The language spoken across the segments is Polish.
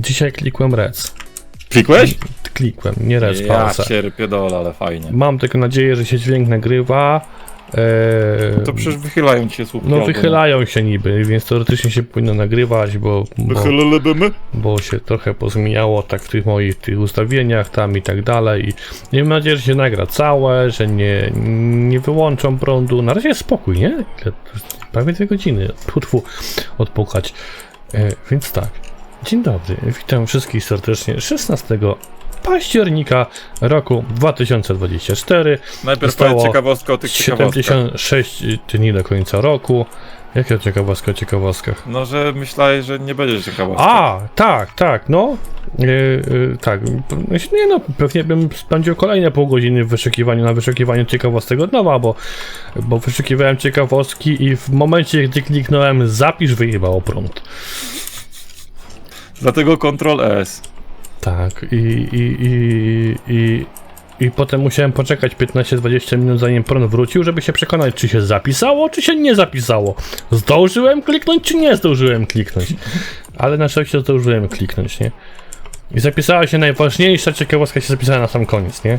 Dzisiaj klikłem rec. Klikłeś? Klikłem, nie rec, Ja pauza. cię pierdolę, ale fajnie. Mam tylko nadzieję, że się dźwięk nagrywa. Eee, To przecież wychylają się słupki. no wychylają się niby, więc teoretycznie się powinno nagrywać, bo, bo, bo się trochę pozmieniało tak w tych moich tych ustawieniach tam i tak dalej. I mam nadzieję, że się nagra całe, że nie, nie wyłączą prądu. Na razie jest spokój, nie? Prawie dwie godziny. Tfu, tfu, odpukać. E, więc tak. Dzień dobry, witam wszystkich serdecznie 16 października roku 2024. Najpierw Zostało powiedz ciekawostkę o tych ciekawostkach. 76 dni do końca roku. Jakie ciekawostka o ciekawostkach? No, że myślałeś, że nie będzie ciekawostek. A, tak, tak, no. Yy, yy, tak, nie no, pewnie bym spędził kolejne pół godziny w wyszukiwaniu, na wyszukiwaniu ciekawostek od nowa, bo, bo wyszukiwałem ciekawostki i w momencie, gdy kliknąłem zapisz, wyjebało prąd. Dlatego Ctrl S. Tak, i, i, i, i, i potem musiałem poczekać 15-20 minut, zanim prąd wrócił, żeby się przekonać, czy się zapisało, czy się nie zapisało. Zdążyłem kliknąć, czy nie zdążyłem kliknąć. Ale na szczęście zdążyłem kliknąć, nie? I zapisała się najważniejsza ciekawostka, się zapisała na sam koniec, nie?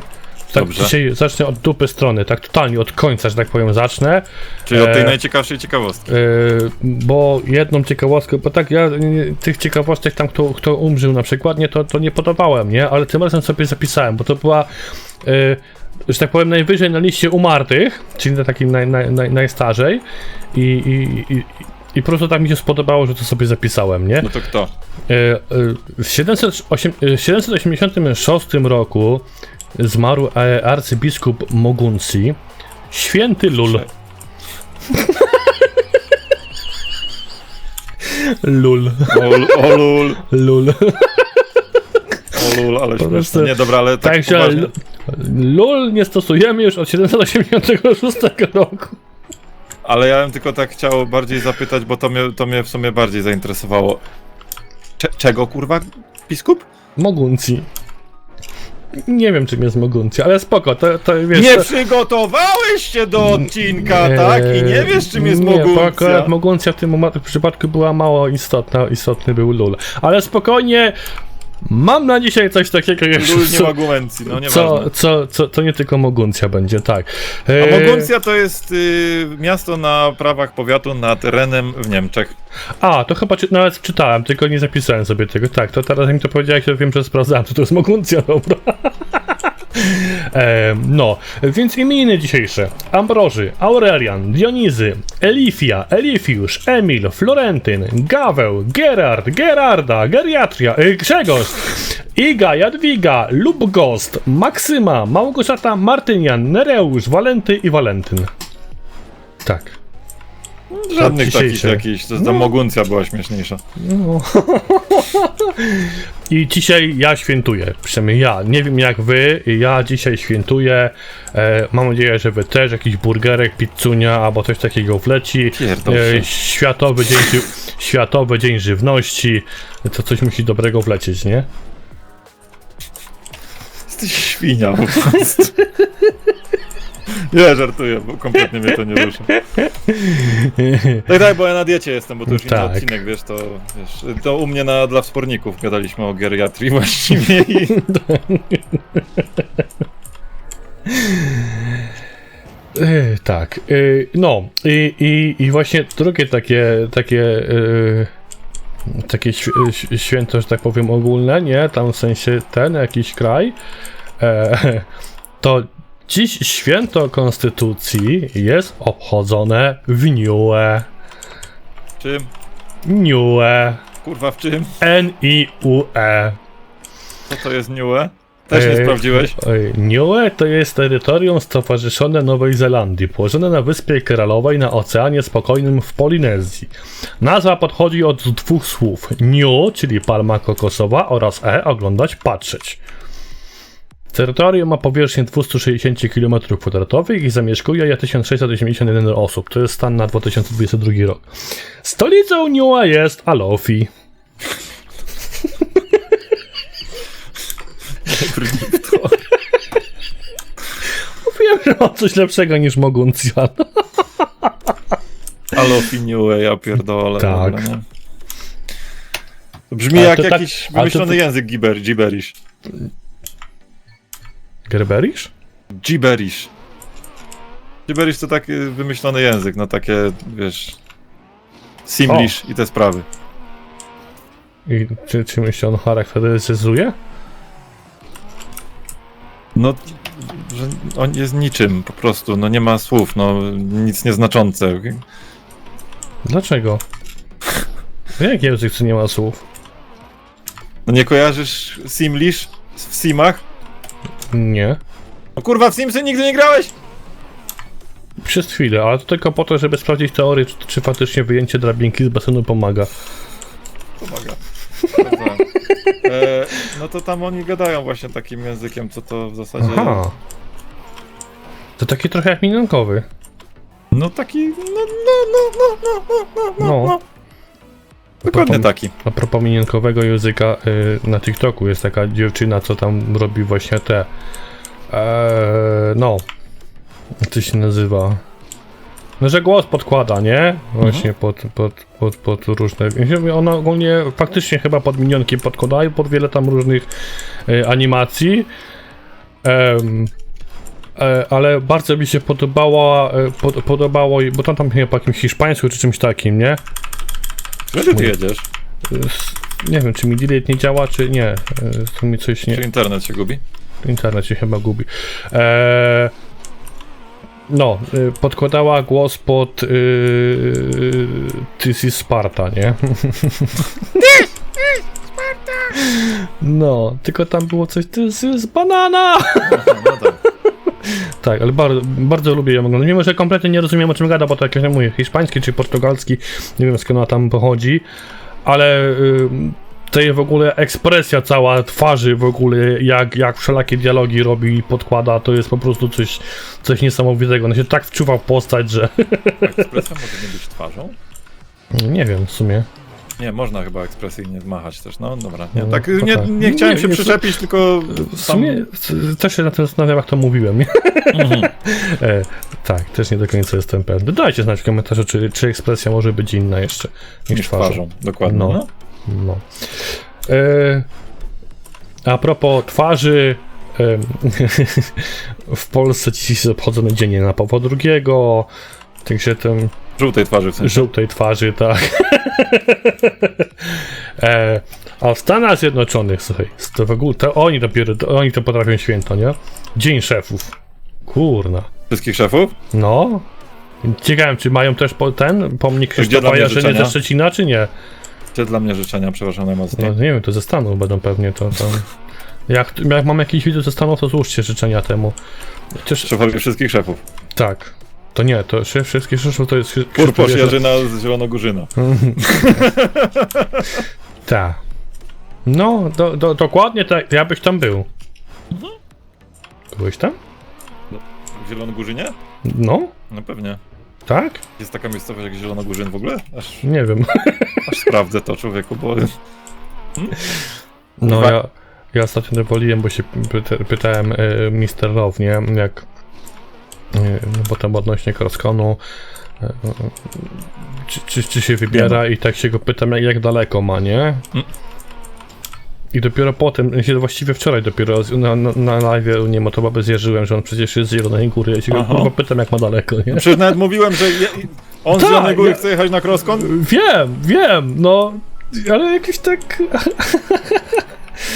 Tak, Dobrze. dzisiaj zacznę od dupy strony, tak totalnie od końca, że tak powiem, zacznę. Czyli od tej E, najciekawszej ciekawostki. Yy, bo jedną ciekawostkę, bo tak ja nie, tych ciekawostek tam, kto, kto umrzył na przykład, nie, to, to nie podobałem, nie? Ale tym razem sobie zapisałem, bo to była, yy, że tak powiem, najwyżej na liście umartych, czyli na takim naj, naj, naj, najstarzej i, i, i, i po prostu tak mi się spodobało, że to sobie zapisałem, nie? No to kto? E, e, W 708 e, w 786 roku zmarł e, arcybiskup Moguncji, święty Lul. Lul, Ol, olul, lul. olul, ale śmieszne. Nie, dobra, ale tak Także lul nie stosujemy już od 786 roku. Ale ja bym tylko tak chciał bardziej zapytać, bo to mnie, to mnie w sumie bardziej zainteresowało. Cze czego kurwa? Biskup? Moguncji. Nie wiem czym jest Moguncja, ale spoko, to, to wiesz... Nie to... przygotowałeś się do odcinka, tak? I nie wiesz czym jest Nie, bo Moguncja. akurat Moguncja w tym przypadku była mało istotna, istotny był Lul. Ale spokojnie, mam na dzisiaj coś takiego jeszcze, Lul nie co, no co, co, co, to nie tylko Moguncja będzie, tak. A E, Moguncja to jest y, miasto na prawach powiatu nad Renem w Niemczech. A, to chyba czy, nawet czytałem, tylko nie zapisałem sobie tego. Tak, to teraz jak mi to powiedziałeś, to wiem, że sprawdzałem, to to jest Moguncja, dobra. e, no, więc imieniny dzisiejsze. Ambroży, Aurelian, Dionizy, Elifia, Elifiusz, Emil, Florentyn, Gaweł, Gerard, Gerarda, Geriatria, e, Grzegorz, Iga, Jadwiga, Lubgost, Maksyma, Małgorzata, Martynian, Nereusz, Walenty i Walentyn. Tak. Żadnych takich jakichś, to No. Moguncja była śmieszniejsza. No. I dzisiaj ja świętuję, przynajmniej ja. Nie wiem jak wy, ja dzisiaj świętuję. E, mam nadzieję, że wy też jakiś burgerek, pizzunia albo coś takiego wleci. Pierdol się. E, światowy, dzień, ży- światowy Dzień Żywności. To coś musi dobrego wlecieć, nie? Jesteś świnia po prostu. Nie, żartuję, bo kompletnie mnie to nie rusza. Tak, tak, bo ja na diecie jestem, bo to już inny Tak. odcinek, wiesz, to wiesz, to u mnie na, dla wsporników gadaliśmy o geriatrii właściwie i E, tak. E, no i, i, i właśnie drugie takie takie e, takie św- ś- święto, że tak powiem ogólne, nie? Tam w sensie ten jakiś kraj. E, to dziś święto konstytucji jest obchodzone w Niue. czym? Niue. Kurwa, w czym? N-I-U-E. Co to jest niue? Też nie sprawdziłeś? Niue to jest terytorium stowarzyszone Nowej Zelandii, położone na wyspie Keralowej na Oceanie Spokojnym w Polinezji. Nazwa podchodzi od dwóch słów: Niu, czyli palma kokosowa, oraz E, oglądać, patrzeć. Terytorium ma powierzchnię 260 km2 i zamieszkuje je 1681 osób. To jest stan na 2022 rok. Stolicą Niua jest Alofi. Mówiłem, że mam coś lepszego niż Moguncja. Alofi niue, ja pierdolę. Tak. Dobra, nie? To brzmi Ale jak to tak- jakiś to- wymyślony język giber, Gerberisz? Gibberish. Gibberish to taki wymyślony język, no takie, wiesz... Simlish i te sprawy. I czy, czym się on charakteryzuje? No, że on jest niczym, po prostu, no nie ma słów, no nic nieznaczące. Dlaczego? Jak język, co nie ma słów? No nie kojarzysz Simlish w Simach? Nie. No kurwa, w Simsy nigdy nie grałeś? Przez chwilę, ale to tylko po to, żeby sprawdzić teorię, czy, czy faktycznie wyjęcie drabinki z basenu pomaga. Pomaga. E, no to tam oni gadają właśnie takim językiem, co to w zasadzie... Aha. To taki trochę jak minionkowy. No taki... No, no, no, no, no, no, no, no. no. Dokładnie taki. A propos minionkowego języka, y, na TikToku jest taka dziewczyna, co tam robi właśnie te. Eee, no. Jak to się nazywa? No, że głos podkłada, nie? Właśnie pod, pod, pod, pod różne. Ona ogólnie faktycznie chyba pod minionki podkłada i pod wiele tam różnych y, animacji. Em, e, ale bardzo mi się podobała, e, pod, podobało, bo tam tam chyba po jakimś hiszpańsku czy czymś takim, nie? Gdzie ty jedziesz? S- Nie wiem, czy mi delete nie działa, czy nie. E, Tu mi coś Czy nie. internet się gubi? Internet się chyba gubi. Eee, no, y, podkładała głos pod yy, This is Sparta, nie? No, tylko tam było coś, This is banana! No tak. Tak, ale bardzo, bardzo lubię ją oglądać. Mimo, że kompletnie nie rozumiem o czym gada, bo to jakieś, mówię, hiszpański czy portugalski, nie wiem skąd ona tam pochodzi, ale y, tej w ogóle ekspresja cała twarzy w ogóle, jak, jak wszelakie dialogi robi i podkłada, to jest po prostu coś, coś niesamowitego. Ona się tak wczuwa w postać, że Ekspresja może nie być twarzą? nie wiem w sumie. Nie, można chyba ekspresyjnie zmachać też, no dobra. Nie, No, tak, nie, tak. nie chciałem Nie, się nie, przyczepić, tylko W sumie s- też się na tym zastanawiam, jak to mówiłem. Nie? Mhm. E, tak, też nie do końca jestem pewny. Dajcie znać w komentarzu, czy, czy ekspresja może być inna jeszcze niż, niż twarzą. twarzą. Dokładnie. No. No. No. E, a propos twarzy, em, w Polsce dzisiaj obchodzony dzień na Pawła II, także ten Żółtej twarzy w sensie. żółtej twarzy, tak. e, a w Stanach Zjednoczonych, słuchaj, to w ogóle, to oni dopiero, to oni to potrafią święto, nie? Dzień szefów. Kurna. Wszystkich szefów? No. Ciekawe, czy mają też po, ten pomnik Krzysztofa życzenia? ze Szczecina, czy nie? Gdzie dla mnie życzenia, przepraszam najmocniej. No, nie wiem, to ze Stanów będą pewnie to tam. Jak, jak mam jakiś widzów ze Stanów, to złóżcie życzenia temu. Chociaż, Szefowie wszystkich szefów. tak. To nie, to wszystkie szefów to jest... Krzysztof Jarzyna z Zielonogórzyna. Tak. No, do, do, dokładnie tak, ja byś tam był. Byłeś tam? W Zielonogórzynie? No, No pewnie. tak? Jest taka miejscowość jak Zielonogórzyn w ogóle? Aż, Nie wiem. aż sprawdzę to człowieku, bo... No, Dwa- ja, ja ostatnio woliłem, bo się pyta, pytałem y, Mister Love, nie? Jak... Y, no, potem odnośnie Croskonu, y, y, czy, czy, czy się wybiera i tak się go pytam, jak, jak daleko ma, nie? Mm. I dopiero potem, się właściwie wczoraj dopiero na, na, na live nie ma to babę zjeżyłem, że on przecież jest z Zielonej Góry. Ja się go kurwa pytam, jak ma daleko, nie? Przecież nawet mówiłem, że je, on z Tak, Zielonej Góry ja- chce jechać na Kroskon. Wiem, wiem, no. Ale jakiś tak.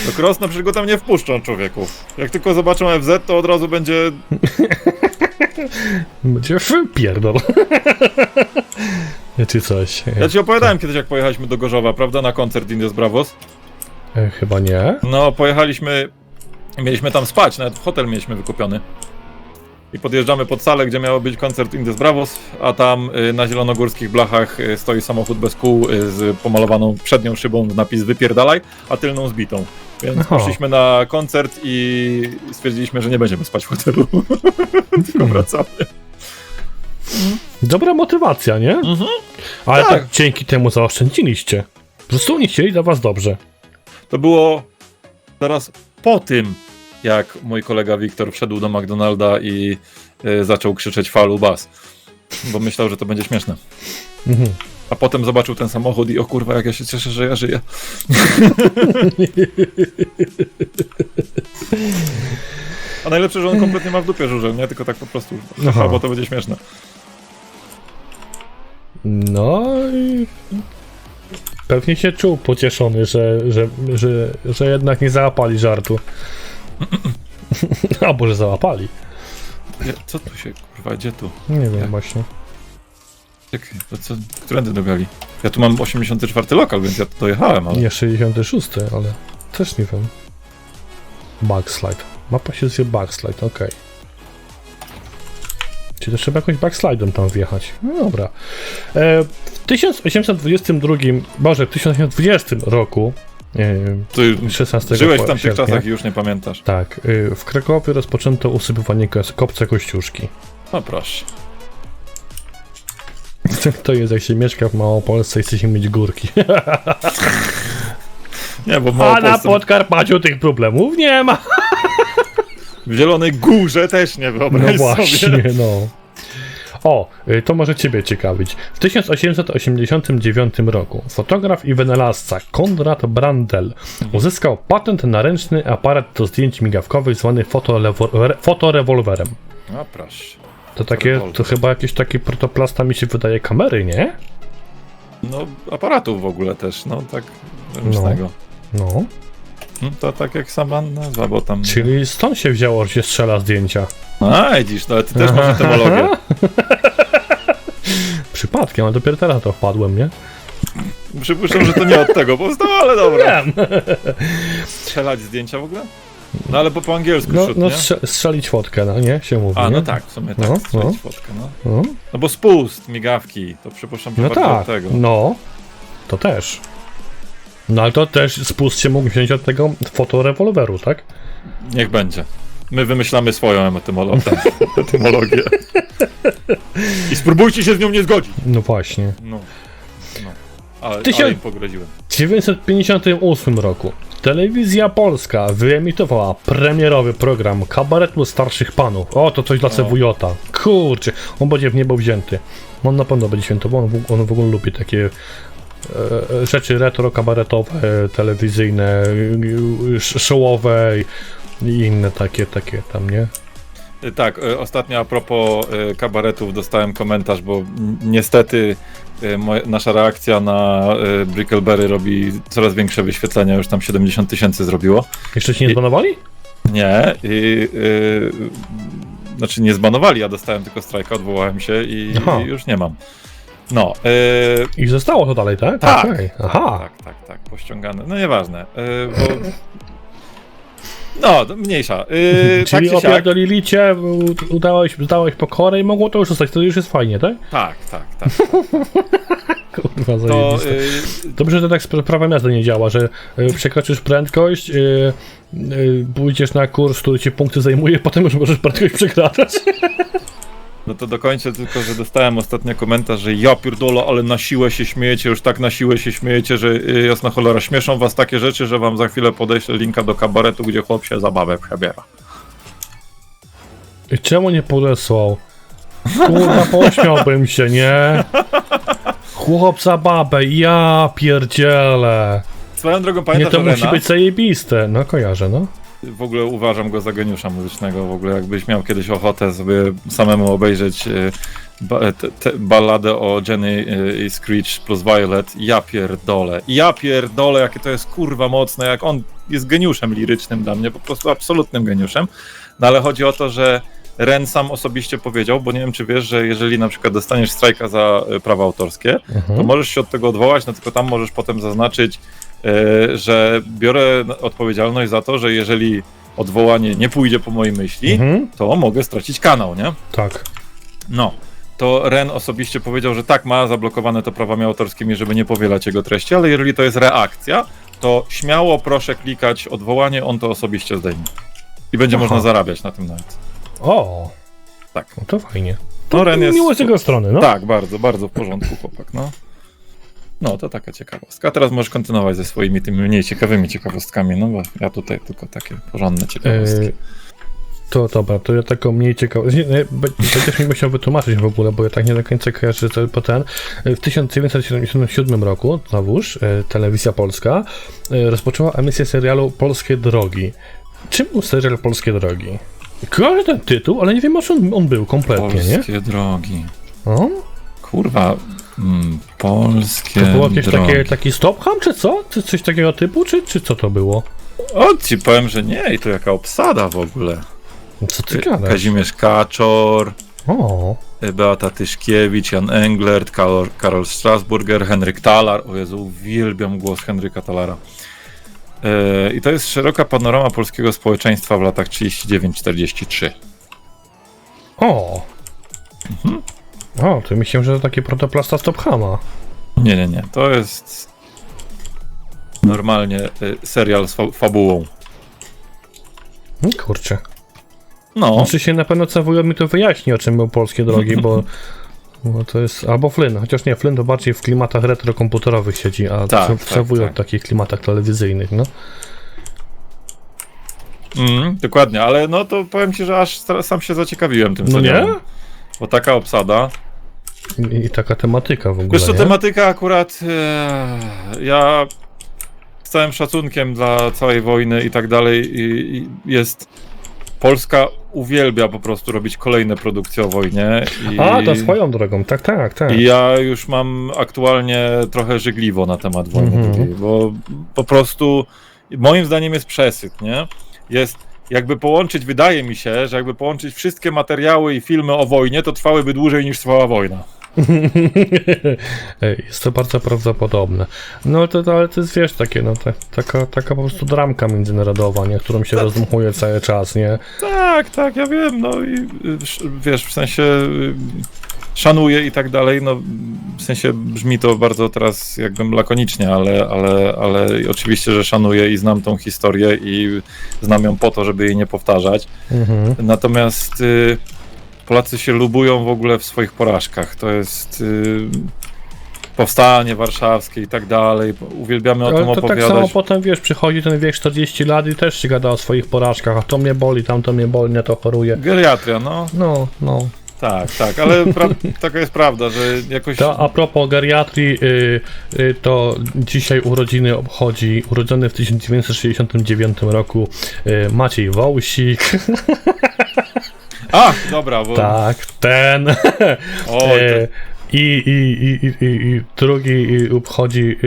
Do Krosna przecież go tam nie wpuszczą człowieku. Jak tylko zobaczą FZ, to od razu będzie... Będzie pierdol. Czy coś. Ja ci opowiadałem kiedyś jak pojechaliśmy do Gorzowa, prawda? Na koncert Indios Bravos. E, Chyba nie. No, pojechaliśmy... Mieliśmy tam spać, nawet hotel mieliśmy wykupiony. I podjeżdżamy pod salę, gdzie miał być koncert Indios Bravos, a tam y, na zielonogórskich blachach y, stoi samochód bez kół y, z pomalowaną przednią szybą napis wypierdalaj, a tylną zbitą. Więc Aha. poszliśmy na koncert i stwierdziliśmy, że nie będziemy spać w hotelu. Tylko wracamy. Dobra motywacja, nie? Ale Tak. tak dzięki temu zaoszczędziliście. Po prostu oni chcieli dla was dobrze. To było zaraz po tym, jak mój kolega Wiktor wszedł do McDonalda i y, zaczął krzyczeć falu bas. Bo myślał, że to będzie śmieszne. Mhm. A potem zobaczył ten samochód i o kurwa, jak ja się cieszę, że ja żyję. A najlepsze, że on kompletnie ma w dupie żużel, nie? Tylko tak po prostu. Aha. Bo to będzie śmieszne. No i pewnie się czuł pocieszony, że, że, że, że jednak nie załapali żartu. Albo że załapali. Co tu się, kurwa, gdzie tu? Nie wiem właśnie. Czekaj, to co, którędy dobiali? Ja tu mam 84 lokal, więc ja tu dojechałem, ale... Nie 66, ale też nie wiem. Backslide. Mapa się zwie backslide, okej. Czy to trzeba jakoś backslidem tam wjechać? No dobra. E, w 1822, Boże, w 1820 roku, Ty e, 16 żyłeś w tamtych sierpnia, czasach i już nie pamiętasz. Tak, e, w Krakowie rozpoczęto usypywanie kos- kopca Kościuszki. No proszę. To jest, jak się mieszka w Małopolsce i chce się mieć górki. Nie, bo w A na Małopolsce, Podkarpaciu tych problemów nie ma. w Zielonej Górze też nie No wyobraź właśnie, sobie. no. O, y, to może Ciebie ciekawić. W 1889 roku fotograf i wynalazca Konrad Brandel uzyskał patent na ręczny aparat do zdjęć migawkowych zwany fotorewolwerem. No proszę. To takie, to chyba jakiś taki protoplasta mi się wydaje kamery, nie? No aparatów w ogóle też, no tak ręcznego. No, No. to tak jak sama nazwa, bo tam... czyli stąd się wzięło, że się strzela zdjęcia. A, widzisz, no ale ty też masz etymologię. Przypadkiem, ale dopiero teraz to wpadłem, nie? Przypuszczam, że to nie od tego powstało, ale dobra. Wiem. Strzelać zdjęcia w ogóle? No ale po, po angielsku No, szut, no nie? strze- strzelić fotkę, no nie? Się mówi, A, nie? no tak, w sumie tak, No, strzelić fotkę, no. No. No bo spust, migawki, to przypuszczam, że No bardziej tak, od tego. no. To też. No ale to też spust się mógł wziąć od tego fotorewolweru, tak? Niech będzie. My wymyślamy swoją etymolo- etymologię. I spróbujcie się z nią nie zgodzić. No właśnie. No. no. Ale, Tysiąc- ale im pogroziłem. W 1958 roku telewizja polska wyemitowała premierowy program kabaretu starszych panów. O, to coś dla CWJ. Kurczę, on będzie w niebo wzięty. On na pewno będzie świętował, on, w- on w ogóle lubi takie e, rzeczy retro, kabaretowe, telewizyjne, e, sz- showowe i- i inne takie, takie tam, nie? Tak, y, ostatnio a propos y, kabaretów dostałem komentarz, bo n- niestety moja, nasza reakcja na y, Brickleberry robi coraz większe wyświetlenia, już tam 70 tysięcy zrobiło. Jeszcze się nie I- zbanowali? Nie, i, y, znaczy nie zbanowali, ja dostałem tylko strajka, odwołałem się i, i już nie mam. No, I zostało to dalej, tak? Tak. Okej, Aha. tak, tak, tak, pościągane. No nieważne, y, bo... No, to mniejsza. Y, Czyli tak opierdolili cię, u- udałeś, zdałeś pokorę i mogło to już zostać, to już jest fajnie, tak? tak, tak, tak. Kurwa, To zajebiste. y, Dobrze, że tak spra- prawa miasta nie działa, że y, przekroczysz prędkość, y, y, pójdziesz na kurs, który ci punkty zajmuje, potem już możesz prędkość przekraczać. No to dokończę tylko, że dostałem ostatnio komentarz, że ja pierdolę, ale na siłę się śmiejecie, już tak na siłę się śmiejecie, że y, jasna cholera, śmieszą was takie rzeczy, że wam za chwilę podeślę linka do kabaretu, gdzie chłop się zabawę przebiera. I czemu nie podesłał? Kurwa, pośmiałbym się, nie? Chłop za babę, ja pierdzielę. Swoją drogą Nie, pamiętasz to musi być zajebiste. No, kojarzę, no. W ogóle uważam go za geniusza muzycznego, w ogóle jakbyś miał kiedyś ochotę sobie samemu obejrzeć y, ba, te, te balladę o Jenny y, i Screech plus Violet, ja pierdolę, ja pierdolę, jakie to jest kurwa mocne, jak on jest geniuszem lirycznym dla mnie, po prostu absolutnym geniuszem, no ale chodzi o to, że Ren sam osobiście powiedział, bo nie wiem czy wiesz, że jeżeli na przykład dostaniesz strajka za y, prawa autorskie, to Mhm. możesz się od tego odwołać, no tylko tam możesz potem zaznaczyć, e, że biorę odpowiedzialność za to, że jeżeli odwołanie nie pójdzie po mojej myśli, Mhm. to mogę stracić kanał, nie? Tak. No. To Ren osobiście powiedział, że tak, ma zablokowane to prawami autorskimi, żeby nie powielać jego treści, ale jeżeli to jest reakcja, to śmiało proszę klikać odwołanie, on to osobiście zdejmie. I będzie Aha. można zarabiać na tym nawet. O, Tak. no to fajnie. No, Ren jest... Miło z jego strony, no. Tak, bardzo, bardzo w porządku chłopak, no. No, to taka ciekawostka. A teraz możesz kontynuować ze swoimi tymi mniej ciekawymi ciekawostkami, no bo ja tutaj tylko takie porządne ciekawostki. E, To dobra, to ja taką mniej ciekawą. Będziesz mi musiał wytłumaczyć w ogóle, bo ja tak nie do końca kojarzę to po ten. W 1977 roku, znowuż, e, telewizja polska e, rozpoczęła emisję serialu Polskie Drogi. Czym był serial Polskie Drogi? Kojarzę ten tytuł, ale nie wiem o czym on był kompletnie, nie? Polskie drogi. O? Kurwa. Mm, polskie To było jakieś drogi. takie, taki stopham, czy co? Czy coś takiego typu, czy, czy co to było? O, ci powiem, że nie. I to jaka obsada w ogóle. Co ty gadasz? Kazimierz Kaczor, O, Beata Tyszkiewicz, Jan Englert, Karol, Karol Strasburger, Henryk Talar. O Jezu, uwielbiam głos Henryka Talara. E, I to jest szeroka panorama polskiego społeczeństwa w latach 39-43. o. Mhm. O, to myślałem, że to takie protoplasta Stophama. Nie, nie, nie. To jest normalnie y, serial z fa- fabułą. Mm, Kurczę. No, Znaczy się na pewno Cewujo mi to wyjaśni, o czym był polskie drogi, bo, bo to jest. Albo Flynn, chociaż nie, Flynn to bardziej w klimatach retrokomputerowych siedzi, a Tak, tak, Cewujo tak. w takich klimatach telewizyjnych, no. mm, dokładnie, ale no to powiem ci, że aż sam się zaciekawiłem tym No nie? serialem. Bo taka obsada. I, taka tematyka w ogóle. Wiesz nie? tematyka akurat e, ja z całym szacunkiem dla całej wojny i tak dalej i, i jest Polska uwielbia po prostu robić kolejne produkcje o wojnie. I, A, to swoją drogą, tak, tak, tak. I ja już mam aktualnie trochę żygliwo na temat wojny Mhm. drugiej, bo po prostu moim zdaniem jest przesyt, nie? Jest jakby połączyć, wydaje mi się, że jakby połączyć wszystkie materiały i filmy o wojnie, to trwałyby dłużej niż trwała wojna. Jest to bardzo prawdopodobne. No to, to ale to jest, wiesz, takie, no, ta, taka, taka po prostu dramka międzynarodowa, nie? którą się rozdmuchuje cały czas, nie? Tak, tak, ja wiem, no i sz- wiesz, w sensie y, szanuję i tak dalej, no w sensie brzmi to bardzo teraz jakbym lakonicznie, ale, ale, ale oczywiście, że szanuję i znam tą historię i znam ją po to, żeby jej nie powtarzać. Mhm. Natomiast y, Polacy się lubują w ogóle w swoich porażkach. To jest y, powstanie warszawskie i tak dalej. Uwielbiamy o tym to tak opowiadać. samo potem, wiesz, przychodzi ten wiek 40 lat i też się gada o swoich porażkach, a to mnie boli, tam to mnie boli, nie to choruję. Geriatria, no No, no. tak, tak, ale taka jest prawda, że jakoś. To a propos geriatrii, y, y, to dzisiaj urodziny obchodzi urodzony w 1969 roku y, Maciej Wołsik. A, dobra, bo. tak, ten. Oj, E, I, i, i, i, i, drugi obchodzi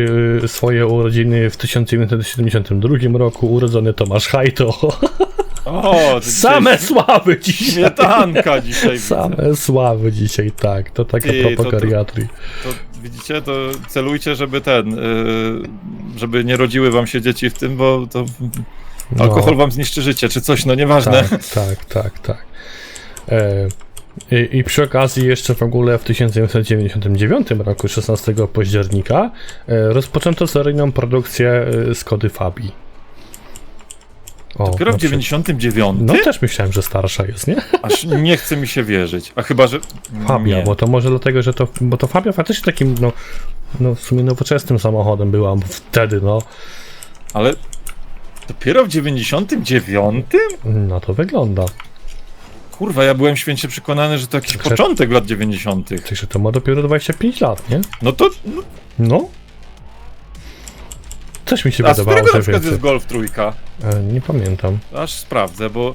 y, swoje urodziny w 1972 roku, urodzony Tomasz Hajto. to, o, Same dzisiaj sławy dzisiaj. Śmietanka dzisiaj. widzę. Same sławy dzisiaj, tak. To tak a Ty, propos to-. To widzicie, to celujcie, żeby ten. y, żeby nie rodziły wam się dzieci w tym, bo to. No. Alkohol wam zniszczy życie, czy coś, no nieważne. Tak, tak, tak, tak. E, i, I przy okazji jeszcze w ogóle w 1999 roku, 16 października, e, rozpoczęto seryjną produkcję e, Skody Fabii. O, Dopiero w na przy- 99? No też myślałem, że starsza jest, nie? Aż nie chce mi się wierzyć. A chyba, że. Fabia, nie. bo to może dlatego, że to, bo to Fabia faktycznie takim, no, no w sumie nowoczesnym samochodem była wtedy, no. Ale dopiero w 99? No to wygląda. Kurwa, ja byłem święcie przekonany, że to jakiś Także- początek lat 90. Także to ma dopiero 25 lat, nie? No to. No, No. Coś mi się a z wydawało, którego że na przykład więcej. jest Golf trójka? E, nie pamiętam. Aż sprawdzę, bo.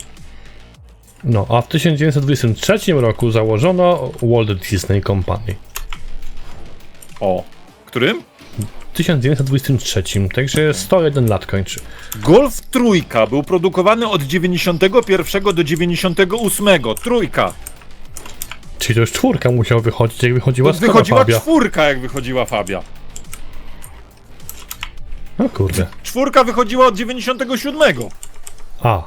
No, a w 1923 roku założono Walt Disney Company. O. Którym? W 1923, także 101 lat kończy. Golf trójka był produkowany od 91 do 98. Trójka. Czyli to już czwórka musiał wychodzić, jak wychodziła To wychodziła Fabia. czwórka, jak wychodziła Fabia. No kurde. Czwórka wychodziła od 97. A.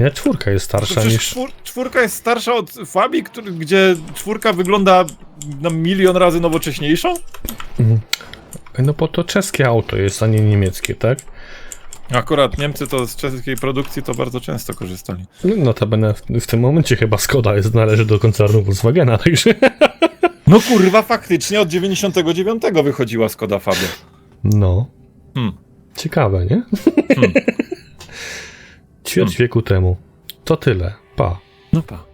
Nie, czwórka jest starsza przecież niż... czwór, czwórka jest starsza od Fabii, który, gdzie czwórka wygląda na milion razy nowocześniejszą? No bo to czeskie auto jest, a nie niemieckie, tak? Akurat Niemcy to z czeskiej produkcji to bardzo często korzystali. No, notabene w, w tym momencie chyba Skoda jest, należy do koncernu Volkswagena, także... No kurwa, faktycznie od 99 wychodziła Skoda Fabia. No. Hmm. Ciekawe, nie? Hmm. Ćwierć wieku temu. To tyle. Pa. No pa.